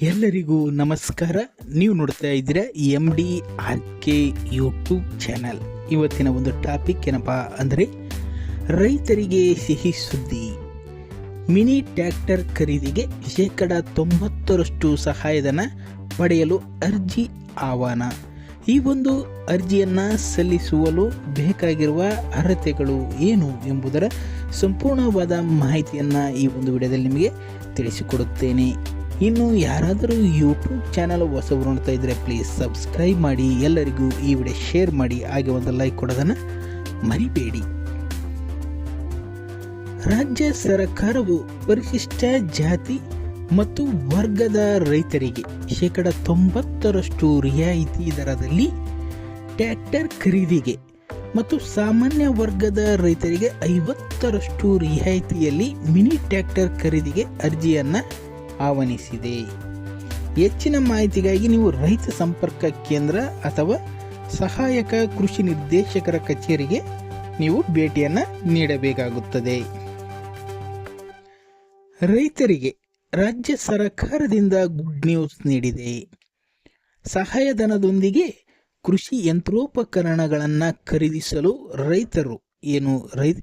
ಎಲ್ಲರಿಗೂ ನಮಸ್ಕಾರ. ನೀವು ನೋಡ್ತಾ ಇದ್ದೀರಾ M D R K YouTube channel ಇವತ್ತಿನ ಒಂದು ಟಾಪಿಕ್ ಏನಪ್ಪಾ ಅಂದರೆ ರೈತರಿಗೆ ಸಿಹಿ ಸುದ್ದಿ. ಮಿನಿ ಟ್ರ್ಯಾಕ್ಟರ್ ಖರೀದಿಗೆ ಶೇಕಡ ತೊಂಬತ್ತರಷ್ಟು ಸಹಾಯಧನ ಪಡೆಯಲು ಅರ್ಜಿ ಆಹ್ವಾನ. ಈ ಒಂದು ಅರ್ಜಿಯನ್ನು ಸಲ್ಲಿಸುವಲು ಬೇಕಾಗಿರುವ ಅರ್ಹತೆಗಳು ಏನು ಎಂಬುದರ ಸಂಪೂರ್ಣವಾದ ಮಾಹಿತಿಯನ್ನು ಈ ಒಂದು ವಿಡಿಯೋದಲ್ಲಿ ನಿಮಗೆ ತಿಳಿಸಿಕೊಡುತ್ತೇನೆ. ಇನ್ನು ಯಾರಾದರೂ ಯೂಟ್ಯೂಬ್ ಚಾನಲ್ ಹೊಸಬರು ನೋಡ್ತಾ ಇದ್ದರೆ ಪ್ಲೀಸ್ ಸಬ್ಸ್ಕ್ರೈಬ್ ಮಾಡಿ, ಎಲ್ಲರಿಗೂ ಈ ವಿಡಿಯೋ ಶೇರ್ ಮಾಡಿ, ಹಾಗೆ ಒಂದು ಲೈಕ್ ಕೊಡೋದನ್ನು ಮರಿಬೇಡಿ. ರಾಜ್ಯ ಸರ್ಕಾರವು ಪರಿಶಿಷ್ಟ ಜಾತಿ ಮತ್ತು ವರ್ಗದ ರೈತರಿಗೆ ಶೇಕಡ ತೊಂಬತ್ತರಷ್ಟು ರಿಯಾಯಿತಿ ದರದಲ್ಲಿ ಟ್ರ್ಯಾಕ್ಟರ್ ಖರೀದಿಗೆ ಮತ್ತು ಸಾಮಾನ್ಯ ವರ್ಗದ ರೈತರಿಗೆ ಐವತ್ತರಷ್ಟು ರಿಯಾಯಿತಿಯಲ್ಲಿ ಮಿನಿ ಟ್ರ್ಯಾಕ್ಟರ್ ಖರೀದಿಗೆ ಅರ್ಜಿಯನ್ನು ಆಹ್ವಾನಿಸಿದೆ ಹೆಚ್ಚಿನ ಮಾಹಿತಿಗಾಗಿ ನೀವು ರೈತ ಸಂಪರ್ಕ ಕೇಂದ್ರ ಅಥವಾ ಸಹಾಯಕ ಕೃಷಿ ನಿರ್ದೇಶಕರ ಕಚೇರಿಗೆ ನೀವು ಭೇಟಿಯನ್ನು ನೀಡಬೇಕಾಗುತ್ತದೆ. ರೈತರಿಗೆ ರಾಜ್ಯ ಸರ್ಕಾರದಿಂದ ಗುಡ್ ನ್ಯೂಸ್ ನೀಡಿದೆ. ಸಹಾಯಧನದೊಂದಿಗೆ ಕೃಷಿ ಯಂತ್ರೋಪಕರಣಗಳನ್ನು ಖರೀದಿಸಲು ರೈತರು ಏನು ರೈ,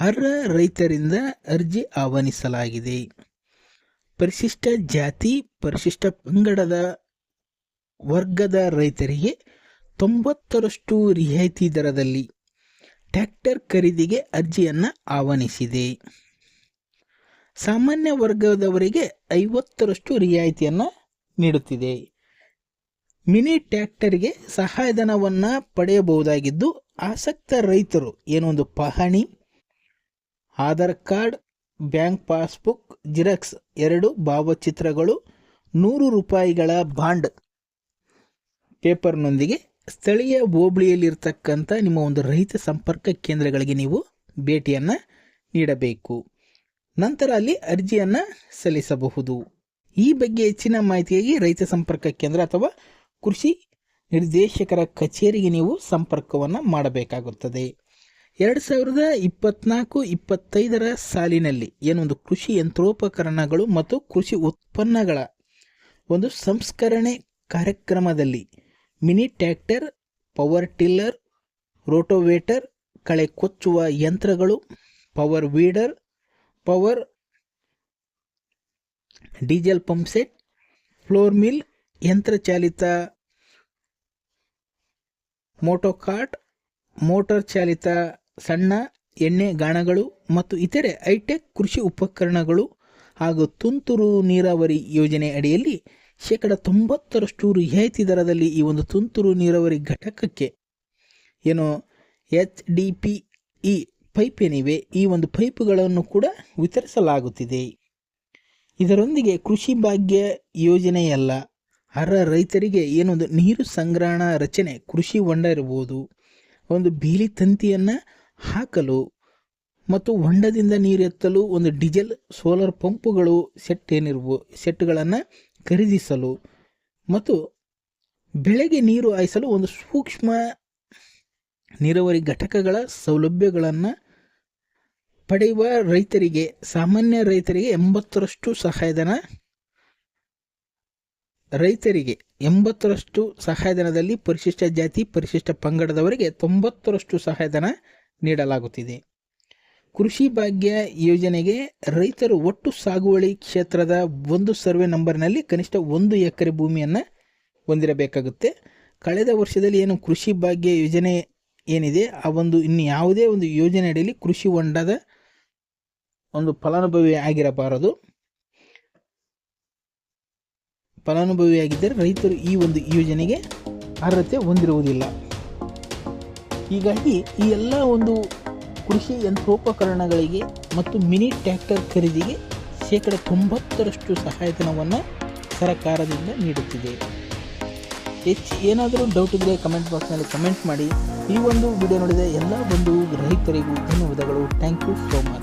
ಅರ್ಹ ರೈತರಿಂದ ಅರ್ಜಿ ಆಹ್ವಾನಿಸಲಾಗಿದೆ. ಪರಿಶಿಷ್ಟ ಜಾತಿ, ಪರಿಶಿಷ್ಟ ಪಂಗಡದ ವರ್ಗದ ರೈತರಿಗೆ ತೊಂಬತ್ತರಷ್ಟು ರಿಯಾಯಿತಿ ದರದಲ್ಲಿ ಟ್ರ್ಯಾಕ್ಟರ್ ಖರೀದಿಗೆ ಅರ್ಜಿಯನ್ನು ಆಹ್ವಾನಿಸಿದೆ. ಸಾಮಾನ್ಯ ವರ್ಗದವರಿಗೆ ಐವತ್ತರಷ್ಟು ರಿಯಾಯಿತಿಯನ್ನು ನೀಡುತ್ತಿದೆ. ಮಿನಿ ಟ್ಯಾಕ್ಟರ್ಗೆ ಸಹಾಯಧನವನ್ನು ಪಡೆಯಬಹುದಾಗಿದ್ದು, ಆಸಕ್ತ ರೈತರು ಏನೊಂದು ಪಹಣಿ, Aadhaar card bank passbook, xerox ಎರಡು ಭಾವಚಿತ್ರಗಳು, ನೂರು ರೂಪಾಯಿಗಳ ಬಾಂಡ್. ಪೇಪರ್ನೊಂದಿಗೆ ಸ್ಥಳೀಯ ಹೋಬಳಿಯಲ್ಲಿರ್ತಕ್ಕಂಥ ನಿಮ್ಮ ಒಂದು ರೈತ ಸಂಪರ್ಕ ಕೇಂದ್ರಗಳಿಗೆ ನೀವು ಭೇಟಿಯನ್ನು ನೀಡಬೇಕು. ನಂತರ ಅಲ್ಲಿ ಅರ್ಜಿಯನ್ನು ಸಲ್ಲಿಸಬಹುದು. ಈ ಬಗ್ಗೆ ಹೆಚ್ಚಿನ ಮಾಹಿತಿಯಾಗಿ ರೈತ ಸಂಪರ್ಕ ಕೇಂದ್ರ ಅಥವಾ ಕೃಷಿ ನಿರ್ದೇಶಕರ ಕಚೇರಿಗೆ ನೀವು ಸಂಪರ್ಕವನ್ನು ಮಾಡಬೇಕಾಗುತ್ತದೆ. ಎರಡು ಸಾವಿರದ ಇಪ್ಪತ್ನಾಲ್ಕು ಇಪ್ಪತ್ತೈದರ ಸಾಲಿನಲ್ಲಿ ಏನೊಂದು ಕೃಷಿ ಯಂತ್ರೋಪಕರಣಗಳು ಮತ್ತು ಕೃಷಿ ಉತ್ಪನ್ನಗಳ ಒಂದು ಸಂಸ್ಕರಣೆ ಕಾರ್ಯಕ್ರಮದಲ್ಲಿ mini tractor power tiller, rotavator, ಕಳೆ ಕೊಚ್ಚುವ ಯಂತ್ರಗಳು, power weeder, power diesel pump set, flour mill ಯಂತ್ರಚಾಲಿತ motocart motor ಚಾಲಿತ ಸಣ್ಣ ಎಣ್ಣೆ ಗಾಣಗಳು ಮತ್ತು ಇತರೆ ಹೈಟೆಕ್ ಕೃಷಿ ಉಪಕರಣಗಳು ಹಾಗೂ ತುಂತುರು ನೀರಾವರಿ ಯೋಜನೆ ಅಡಿಯಲ್ಲಿ ಶೇಕಡ ತೊಂಬತ್ತರಷ್ಟು ರಿಯಾಯಿತಿ ದರದಲ್ಲಿ ಈ ಒಂದು ತುಂತುರು ನೀರಾವರಿ ಘಟಕಕ್ಕೆ ಏನು H D P E pipe ಏನಿವೆ, ಈ ಒಂದು ಪೈಪ್ಗಳನ್ನು ಕೂಡ ವಿತರಿಸಲಾಗುತ್ತಿದೆ. ಇದರೊಂದಿಗೆ ಕೃಷಿ ಭಾಗ್ಯ ಯೋಜನೆಯಲ್ಲ, ಅರ್ಹ ರೈತರಿಗೆ ಏನೊಂದು ನೀರು ಸಂಗ್ರಹಣಾ ರಚನೆ ಕೃಷಿ ಹೊಂಡ ಇರಬಹುದು. ಒಂದು ಬೀಲಿ ತಂತಿಯನ್ನು ಹಾಕಲು ಮತ್ತು ಹೊಂಡದಿಂದ ನೀರು ಎತ್ತಲು ಒಂದು ಡೀಸೆಲ್ ಸೋಲಾರ್ ಪಂಪುಗಳು ಸೆಟ್ ಏನಿರ್ಬೋ ಸೆಟ್ಗಳನ್ನು ಖರೀದಿಸಲು ಮತ್ತು ಬೆಳೆಗೆ ನೀರು ಹಾಯಿಸಲು ಒಂದು ಸೂಕ್ಷ್ಮ ನೀರಾವರಿ ಘಟಕಗಳ ಸೌಲಭ್ಯಗಳನ್ನು ಪಡೆಯುವ ರೈತರಿಗೆ, ಸಾಮಾನ್ಯ ರೈತರಿಗೆ ಎಂಬತ್ತರಷ್ಟು ಸಹಾಯಧನ ರೈತರಿಗೆ ಎಂಬತ್ತರಷ್ಟು ಸಹಾಯಧನದಲ್ಲಿ ಪರಿಶಿಷ್ಟ ಜಾತಿ, ಪರಿಶಿಷ್ಟ ಪಂಗಡದವರಿಗೆ ತೊಂಬತ್ತರಷ್ಟು ಸಹಾಯಧನ ನೀಡಲಾಗುತ್ತಿದೆ. ಕೃಷಿ ಭಾಗ್ಯ ಯೋಜನೆಗೆ ರೈತರು ಒಟ್ಟು ಸಾಗುವಳಿ ಕ್ಷೇತ್ರದ ಒಂದು ಸರ್ವೆ ನಂಬರ್ನಲ್ಲಿ ಕನಿಷ್ಠ ಒಂದು ಎಕರೆ ಭೂಮಿಯನ್ನು ಹೊಂದಿರಬೇಕಾಗುತ್ತೆ. ಕಳೆದ ವರ್ಷದಲ್ಲಿ ಏನು ಕೃಷಿ ಭಾಗ್ಯ ಯೋಜನೆ ಏನಿದೆ, ಆ ಒಂದು ಇನ್ನು ಯಾವುದೇ ಒಂದು ಯೋಜನೆ ಅಡಿಯಲ್ಲಿ ಕೃಷಿ ಹೊಂಡದ ಒಂದು ಫಲಾನುಭವಿ ಆಗಿರಬಾರದು. ಫಲಾನುಭವಿಯಾಗಿದ್ದರೆ ರೈತರು ಈ ಒಂದು ಯೋಜನೆಗೆ ಅರ್ಹತೆ ಹೊಂದಿರುವುದಿಲ್ಲ. ಹೀಗಾಗಿ ಈ ಎಲ್ಲ ಒಂದು ಕೃಷಿ ಯಂತ್ರೋಪಕರಣಗಳಿಗೆ ಮತ್ತು ಮಿನಿ ಟ್ಯಾಕ್ಟರ್ ಖರೀದಿಗೆ ಶೇಕಡ ತೊಂಬತ್ತರಷ್ಟು ಸಹಾಯಧನವನ್ನು ಸರ್ಕಾರದಿಂದ ನೀಡುತ್ತಿದೆ. ಹೆಚ್ಚು ಏನಾದರೂ ಡೌಟ್ ಇದ್ದರೆ ಕಮೆಂಟ್ ಬಾಕ್ಸ್ನಲ್ಲಿ ಕಮೆಂಟ್ ಮಾಡಿ. ಈ ಒಂದು ವಿಡಿಯೋ ನೋಡಿದ ಎಲ್ಲ ಒಂದು ರೈತರಿಗೂ ಧನ್ಯವಾದಗಳು. Thank you so much